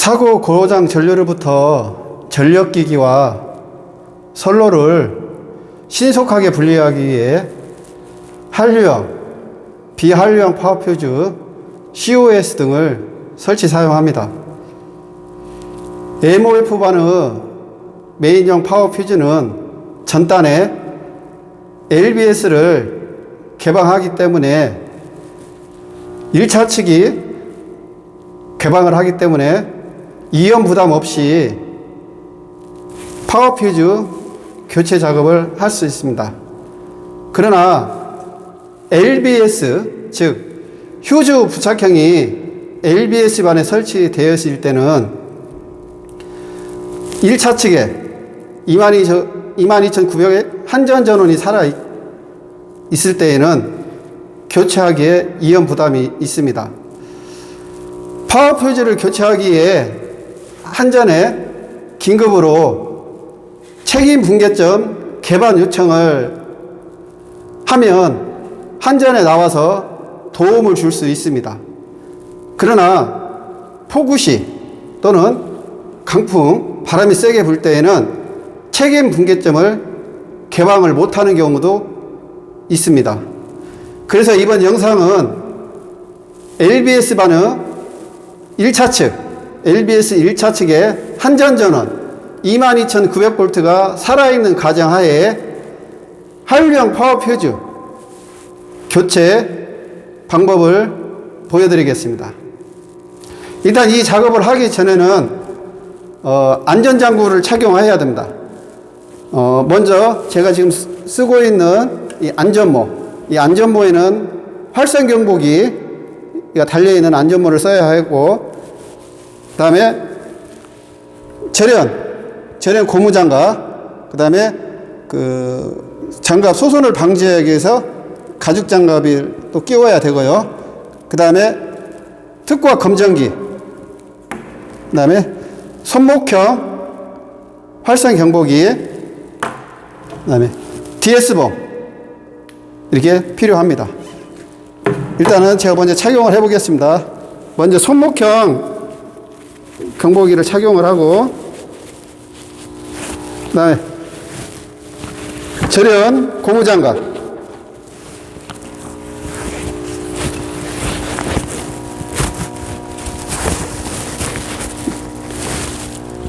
사고 고장 전류로부터 전력기기와 선로를 신속하게 분리하기 위해 한류형, 비한류형 파워퓨즈, COS 등을 설치 사용합니다. MOF반의 메인형 파워퓨즈는 전단에 LBS를 개방하기 때문에 1차 측이 개방을 하기 때문에 이연 부담 없이 파워 퓨즈 교체 작업을 할 수 있습니다. 그러나 LBS 즉 휴즈 부착형이 LBS 반에 설치되어 있을 때는 1차 측에 22,900의 한전 전원이 살아 있- 있을 때에는 교체하기에 이연 부담이 있습니다. 파워 퓨즈를 교체하기에 한전에 긴급으로 책임 분계점 개반 요청을 하면 한전에 나와서 도움을 줄 수 있습니다. 그러나 폭우시 또는 강풍, 바람이 세게 불 때에는 책임 분계점을 개방을 못하는 경우도 있습니다. 그래서 이번 영상은 LBS 반의 1차 측, LBS 1차 측의 한전전원 22,900볼트가 살아있는 가정하에 한류형 파워 퓨즈 교체 방법을 보여드리겠습니다. 일단 이 작업을 하기 전에는 어, 안전장구를 착용해야 됩니다. 어, 먼저 제가 지금 쓰- 쓰고 있는 이 안전모, 이 안전모에는 활성 경보기 달려 있는 안전모를 써야 하고, 그 다음에 절연, 절연 고무장갑, 그 다음에 그 장갑 소손을 방지하기 위해서 가죽 장갑을 또 끼워야 되고요. 그 다음에 특과 검정기, 그 다음에 손목형 활성 경보기, 그 다음에 DS봉 이렇게 필요합니다. 일단은 제가 먼저 착용을 해보겠습니다. 먼저 손목형 경보기를 착용을 하고, 그다음에 절연 고무장갑,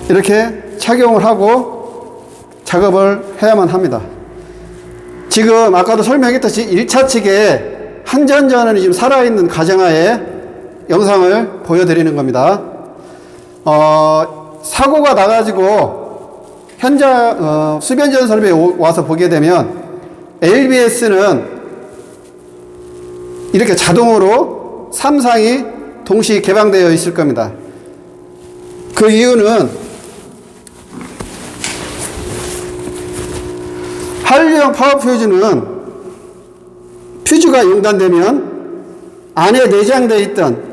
이렇게 착용을 하고 작업을 해야만 합니다. 지금 아까도 설명했듯이 1차 측에 한전전원이 지금 살아있는 가정하에 영상을 보여드리는 겁니다. 어, 사고가 나가지고 현장 어, 수변전 설비에 오- 와서 보게 되면 LBS는 이렇게 자동으로 삼상이 동시 개방되어 있을 겁니다. 그 이유는 한류형 파워 퓨즈는 퓨즈가 용단되면 안에 내장되어 있던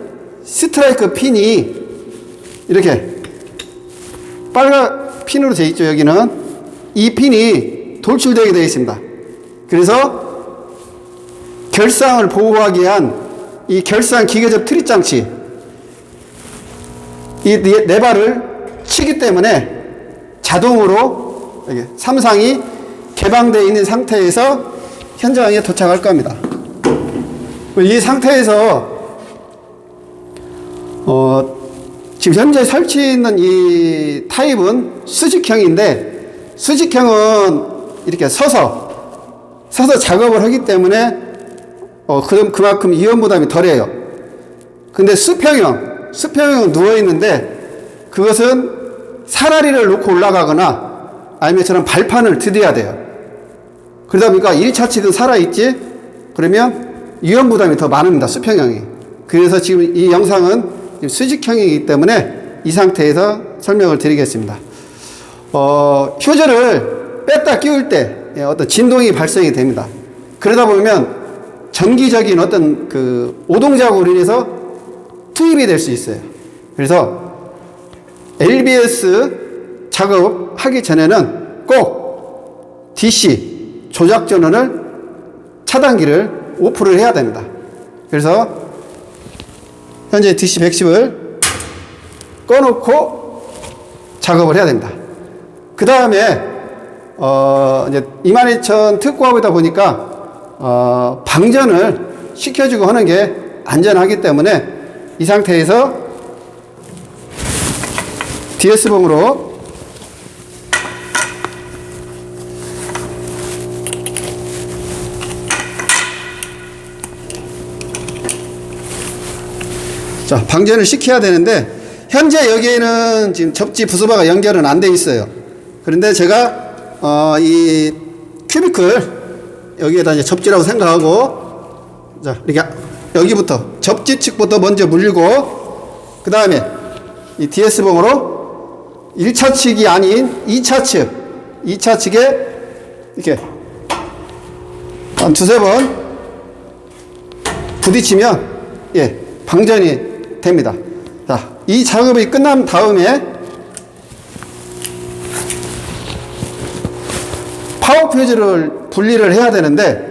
스트라이크 핀이 이렇게 빨간 핀으로 되어 있죠 여기는 이 핀이 돌출되게 되어 있습니다 그래서 결상을 보호하기 위한 이 결상 기계적 트릿 장치 이 네- 네 발을 치기 때문에 자동으로 이게 삼상이 개방되어 있는 상태에서 현장에 도착할 겁니다. 이 상태에서 어, 지금 현재 설치 있는 이 타입은 수직형인데 수직형은 이렇게 서서 서서 작업을 하기 때문에 어, 그럼 그만큼 이온 부담이 덜해요. 근데 수평형, 수평형은 누워 있는데 그것은 사다리를 놓고 올라가거나 아니면 저런 발판을 디뎌야 돼요. 그러다 보니까 1차 측은 살아있지? 그러면 이온 부담이 더 많습니다. 수평형이. 그래서 지금 이 영상은 수직형이기 때문에 이 상태에서 설명을 드리겠습니다. 어, 휴즈를 뺐다 끼울 때 예, 어떤 진동이 발생이 됩니다. 그러다 보면 정기적인 어떤 그 오동작으로 인해서 투입이 될 수 있어요. 그래서 LBS 작업하기 전에는 꼭 DC 조작 전원을 차단기를 오프를 해야 됩니다. 그래서 현재 DC 110을 꺼놓고 작업을 해야 됩니다. 그 다음에 어 이제 22,000 특고하다 보니까 어 방전을 시켜주고 하는 게 안전하기 때문에 이 상태에서 DS봉으로 자, 방전을 시켜야 되는데 현재 여기에는 지금 접지 부수바가 연결은 안 돼 있어요. 그런데 제가 어, 이 큐비클 여기에다 이제 접지라고 생각하고 자, 이렇게 여기부터 접지 측부터 먼저 물고 그 다음에 이 DS봉으로 1차 측이 아닌 2차 측 2차 측에 이렇게 한 두세 번 부딪히면 예, 방전이 됩니다. 자, 이 작업이 끝난 다음에 파워 퓨즈를 분리를 해야 되는데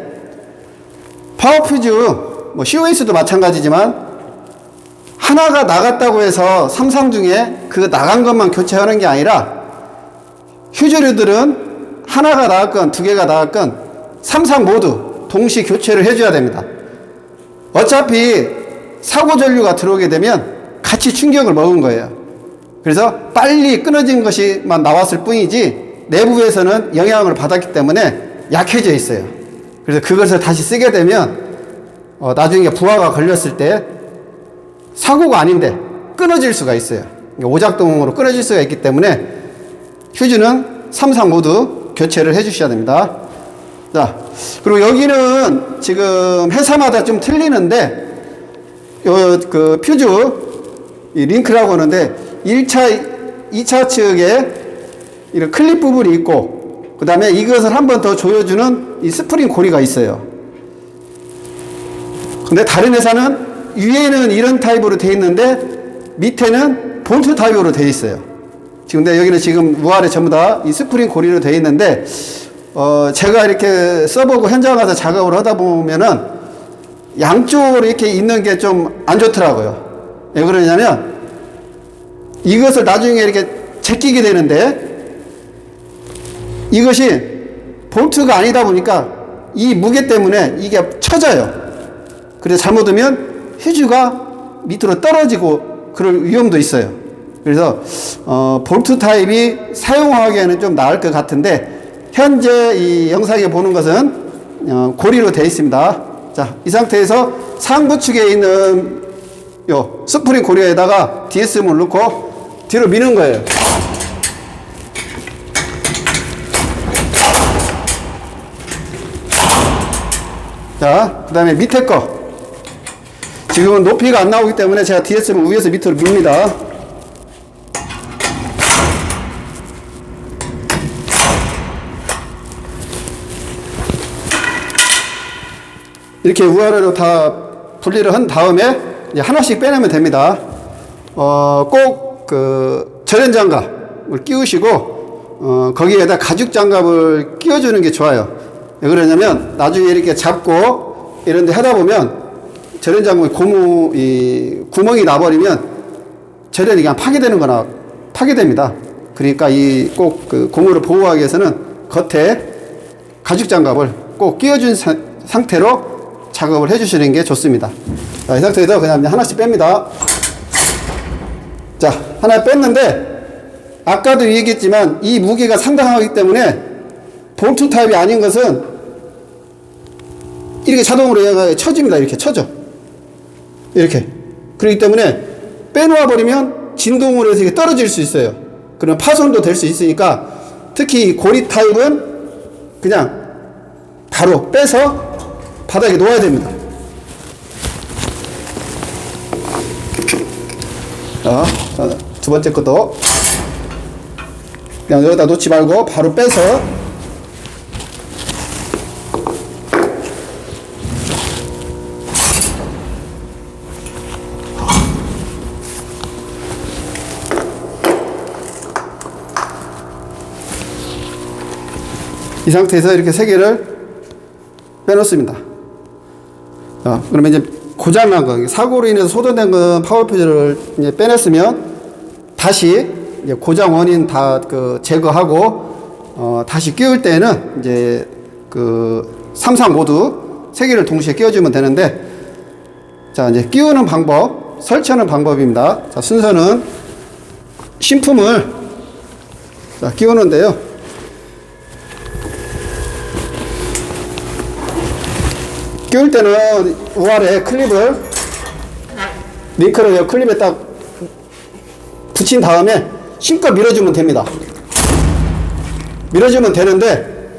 파워 퓨즈 뭐 COS도 마찬가지지만 하나가 나갔다고 해서 삼상 중에 그 나간 것만 교체하는 게 아니라 휴즈류들은 하나가 나갔건 두 개가 나갔건 삼상 모두 동시 교체를 해줘야 됩니다. 어차피 사고 전류가 들어오게 되면 같이 충격을 먹은 거예요. 그래서 빨리 끊어진 것이만 나왔을 뿐이지 내부에서는 영향을 받았기 때문에 약해져 있어요. 그래서 그것을 다시 쓰게 되면 어, 나중에 부하가 걸렸을 때 사고가 아닌데 끊어질 수가 있어요. 오작동으로 끊어질 수가 있기 때문에 휴즈는 3상 모두 교체를 해 주셔야 됩니다. 자, 그리고 여기는 지금 회사마다 좀 틀리는데 요 그 퓨즈 이 링크라고 하는데 1차 2차 측에 이런 클립 부분이 있고 그 다음에 이것을 한 번 더 조여주는 이 스프링 고리가 있어요. 근데 다른 회사는 위에는 이런 타입으로 되어 있는데 밑에는 볼트 타입으로 되어 있어요. 지금 근데 여기는 지금 우아래 전부 다 이 스프링 고리로 되어 있는데 어 제가 이렇게 써보고 현장 가서 작업을 하다 보면은 양쪽으로 이렇게 있는 게 좀 안 좋더라고요. 왜 그러냐면 이것을 나중에 이렇게 제끼게 되는데 이것이 볼트가 아니다 보니까 이 무게 때문에 이게 쳐져요. 그래서 잘못하면 휴즈가 밑으로 떨어지고 그럴 위험도 있어요. 그래서 어, 볼트 타입이 사용하기에는 좀 나을 것 같은데 현재 이 영상에 보는 것은 어, 고리로 되어 있습니다. 자, 이 상태에서 상부 측에 있는 요 스프링 고리에다가 DSM을 넣고 뒤로 미는 거예요. 자, 그 다음에 밑에 거. 지금은 높이가 안 나오기 때문에 제가 DSM을 위에서 밑으로 밉니다. 이렇게 우아래로 다 분리를 한 다음에 하나씩 빼내면 됩니다. 어, 꼭그 절연 장갑을 끼우시고 어, 거기에다 가죽 장갑을 끼워주는 게 좋아요. 왜 그러냐면 나중에 이렇게 잡고 이런 데 하다 보면 절연 장갑이 고무, 이 구멍이 나버리면 절연이 그냥 파괴되는 거나 파괴됩니다. 그러니까 이 꼭 그 고무를 보호하기 위해서는 겉에 가죽 장갑을 꼭 끼워준 사- 상태로 작업을 해주시는 게 좋습니다. 자, 이 상태에서 그냥 하나씩 뺍니다. 자, 하나 뺐는데, 아까도 얘기했지만, 이 무게가 상당하기 때문에, 볼트 타입이 아닌 것은, 이렇게 자동으로 얘가 쳐집니다. 이렇게 쳐져. 이렇게. 그렇기 때문에, 빼놓아 버리면, 진동으로 해서 이게 떨어질 수 있어요. 그러면 파손도 될 수 있으니까, 특히 이 고리 타입은, 그냥, 바로 빼서, 바닥에 놓아야 됩니다. 자, 자, 두 번째 것도 그냥 여기다 놓지 말고 바로 빼서 이 상태에서 이렇게 세 개를 빼놓습니다. 자, 그러면 이제 고장난 거, 사고로 인해서 소전된 건 파워 퓨즈를 이제 빼냈으면 다시 이제 고장 원인 다 그 제거하고 어, 다시 끼울 때는 이제 그 삼상 모두 세 개를 동시에 끼워주면 되는데 자 이제 끼우는 방법 설치하는 방법입니다. 자 순서는 신품을 자 끼우는데요. 끼울 때는 우아래 클립을 링크를 이 클립에 딱 붙인 다음에 힘껏 밀어주면 됩니다. 밀어주면 되는데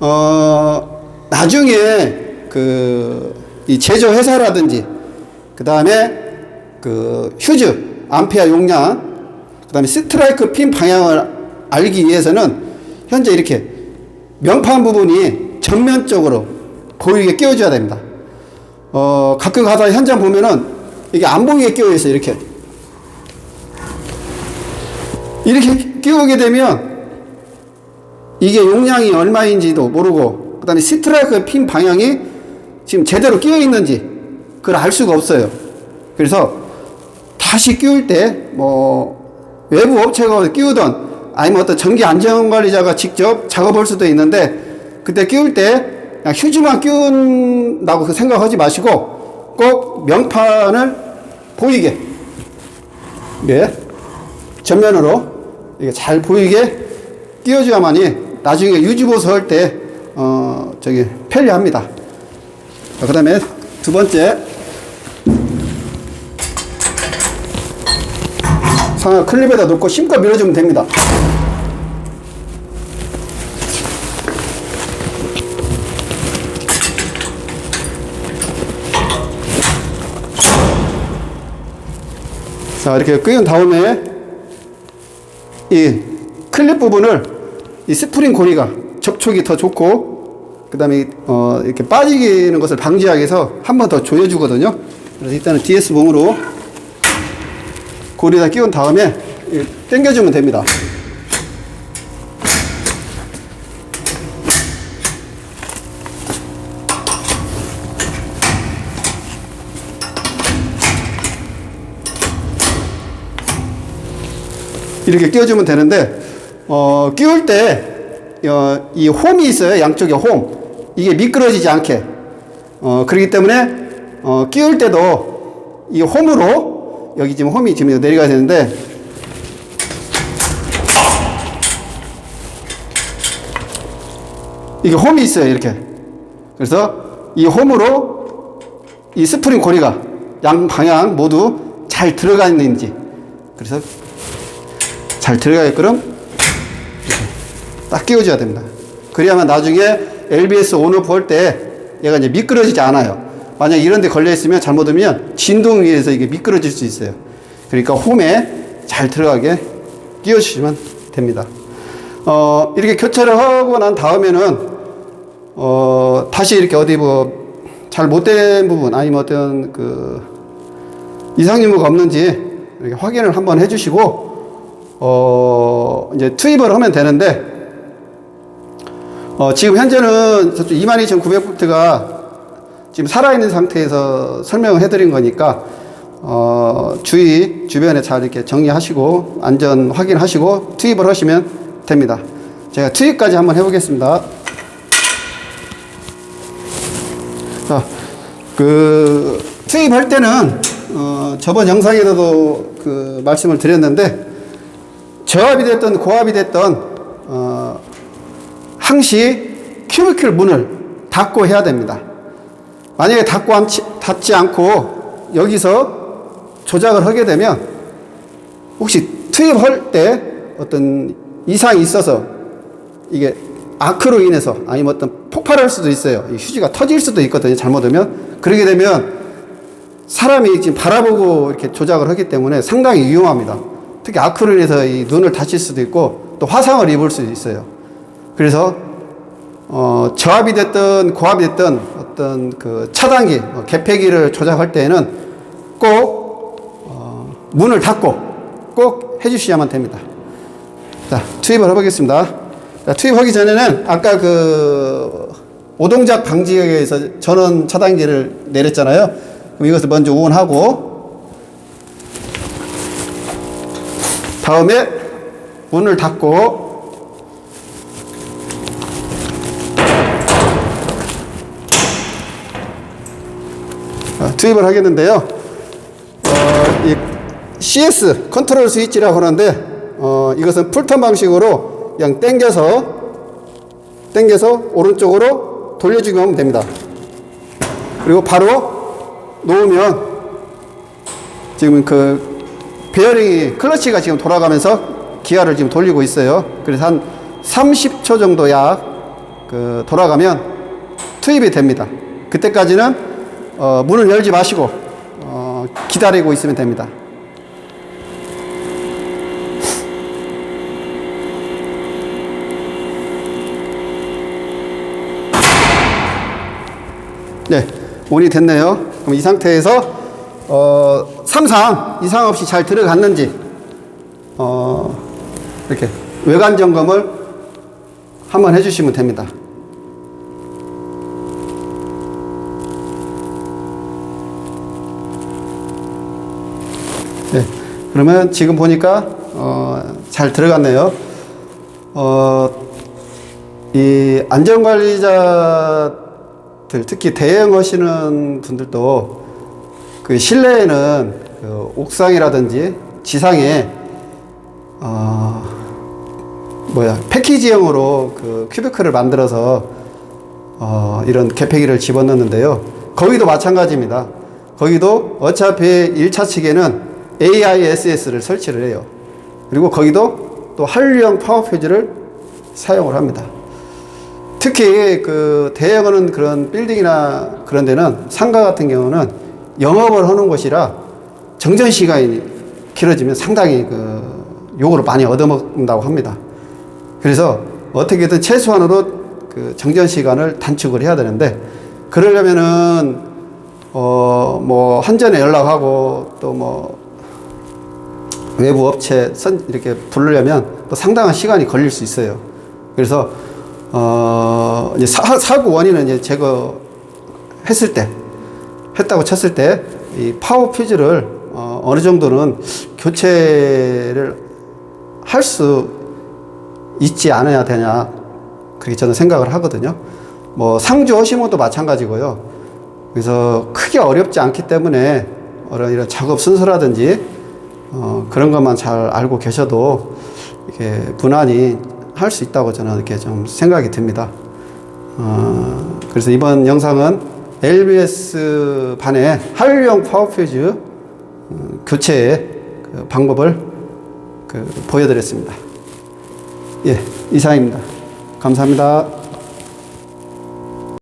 어 나중에 그 이 제조 회사라든지 그 다음에 그 휴즈 암페어 용량 그 다음에 스트라이크 핀 방향을 알기 위해서는 현재 이렇게 명판 부분이 전면적으로 보이게 끼워줘야 됩니다. 어 가끔 가다 현장 보면은 이게 안 보이게 끼워 있어요 이렇게 이렇게 끼우게 되면 이게 용량이 얼마인지도 모르고 그 다음에 스트라이크 핀 방향이 지금 제대로 끼어 있는지 그걸 알 수가 없어요. 그래서 다시 끼울 때 뭐 외부 업체가 끼우던 아니면 어떤 전기 안전 관리자가 직접 작업할 수도 있는데 그때 끼울 때 그냥 휴지만 끼운다고 그 생각하지 마시고 꼭 명판을 보이게 예 전면으로 이게 잘 보이게 끼워줘야만이 나중에 유지보수 할때 어 저기 편리합니다. 그 다음에 두 번째 상하 클립에다 놓고 힘껏 밀어주면 됩니다. 자 이렇게 끄은 다음에 이 클립 부분을 이 스프링 고리가 접촉이 더 좋고 그 다음에 어 이렇게 빠지는 것을 방지하기 위해서 한 번 더 조여주거든요. 그래서 일단은 DS 봉으로 고리에다 끼운 다음에 이 당겨주면 됩니다 이렇게 끼워주면 되는데 어, 끼울 때 어, 이 홈이 있어요. 양쪽에 홈. 이게 미끄러지지 않게. 어, 그렇기 때문에 어, 끼울 때도 이 홈으로 여기 지금 홈이 지금 내려가야 되는데 이게 홈이 있어요 이렇게. 그래서 이 홈으로 이 스프링 고리가 양 방향 모두 잘 들어가 있는지. 그래서 잘 들어가게끔 딱 끼워줘야 됩니다. 그래야만 나중에 LBS 온오프 할때 얘가 이제 미끄러지지 않아요. 만약 이런 데 걸려 있으면 잘못하면 진동에 의해서 이게 미끄러질 수 있어요. 그러니까 홈에 잘 들어가게 끼워주시면 됩니다. 어, 이렇게 교체를 하고 난 다음에는 어, 다시 이렇게 어디 뭐 잘 못된 부분 아니면 어떤 그 이상 유무가 없는지 이렇게 확인을 한번 해주시고 어, 이제 투입을 하면 되는데, 어, 지금 현재는 저쪽 22,900볼트가 지금 살아있는 상태에서 설명을 해드린 거니까, 어, 주위, 주변에 잘 이렇게 정리하시고, 안전 확인하시고, 투입을 하시면 됩니다. 제가 투입까지 한번 해보겠습니다. 자, 그, 투입할 때는, 어, 저번 영상에서도 그 말씀을 드렸는데, 저압이 됐던 고압이 됐던 어, 항시 큐비클 문을 닫고 해야 됩니다. 만약에 닫고 않지, 닫지 않고 여기서 조작을 하게 되면 혹시 투입할 때 어떤 이상이 있어서 이게 아크로 인해서 아니면 어떤 폭발할 수도 있어요. 이 휴지가 터질 수도 있거든요. 잘못하면 그러게 되면 사람이 지금 바라보고 이렇게 조작을 하기 때문에 상당히 위험합니다. 특히 아크로 인해서 이 눈을 다칠 수도 있고 또 화상을 입을 수도 있어요. 그래서 어, 저압이 됐든 고압이 됐든 어떤 그 차단기, 어, 개폐기를 조작할 때에는 꼭 어, 문을 닫고 꼭 해주셔야만 됩니다. 자, 투입을 해보겠습니다. 자, 투입하기 전에는 아까 그 오동작 방지에 의해서 전원 차단기를 내렸잖아요. 그럼 이것을 먼저 온하고 다음에 문을 닫고 어, 투입을 하겠는데요. 어, 이 CS 컨트롤 스위치라고 하는데 어, 이것은 풀턴 방식으로 그냥 당겨서 당겨서 오른쪽으로 돌려주기만 하면 됩니다. 그리고 바로 놓으면 지금 그 베어링이 클러치가 지금 돌아가면서 기아를 지금 돌리고 있어요. 그래서 한 30초 정도 약 그 돌아가면 투입이 됩니다. 그때까지는 어, 문을 열지 마시고 어, 기다리고 있으면 됩니다. 네, 온이 됐네요. 그럼 이 상태에서 어, 삼상 이상 없이 잘 들어갔는지 어, 이렇게 외관 점검을 한번 해주시면 됩니다. 네, 그러면 지금 보니까 어, 잘 들어갔네요. 어, 이 안전관리자들 특히 대응하시는 분들도 그 실내에는 그 옥상이라든지 지상에 어, 뭐야 패키지형으로 그 큐비클을 만들어서 어, 이런 개폐기를 집어넣는데요. 거기도 마찬가지입니다. 거기도 어차피 1차 측에는 AISS를 설치를 해요. 그리고 거기도 또 한류형 파워 퓨즈를 사용을 합니다. 특히 그 대형하는 그런 빌딩이나 그런 데는 상가 같은 경우는 영업을 하는 곳이라 정전 시간이 길어지면 상당히 그 요구를 많이 얻어먹는다고 합니다. 그래서 어떻게든 최소한으로 그 정전 시간을 단축을 해야 되는데 그러려면은 어 뭐 한전에 연락하고 또 뭐 외부 업체 선 이렇게 부르려면 또 상당한 시간이 걸릴 수 있어요. 그래서 어 이제 사, 사고 원인은 이제 제거했을 때 했다고 쳤을 때 이 파워 퓨즈를 어, 어느 정도는 교체를 할 수 있지 않아야 되냐 그렇게 저는 생각을 하거든요. 뭐 상주 허시모도 마찬가지고요. 그래서 크게 어렵지 않기 때문에 이런 이런 작업 순서라든지 어, 그런 것만 잘 알고 계셔도 이렇게 무난히 할 수 있다고 저는 이렇게 좀 생각이 듭니다. 어, 그래서 이번 영상은 LBS 반의 한류형 파워퓨즈 어, 교체의 그 방법을 그 보여드렸습니다. 예, 이상입니다. 감사합니다.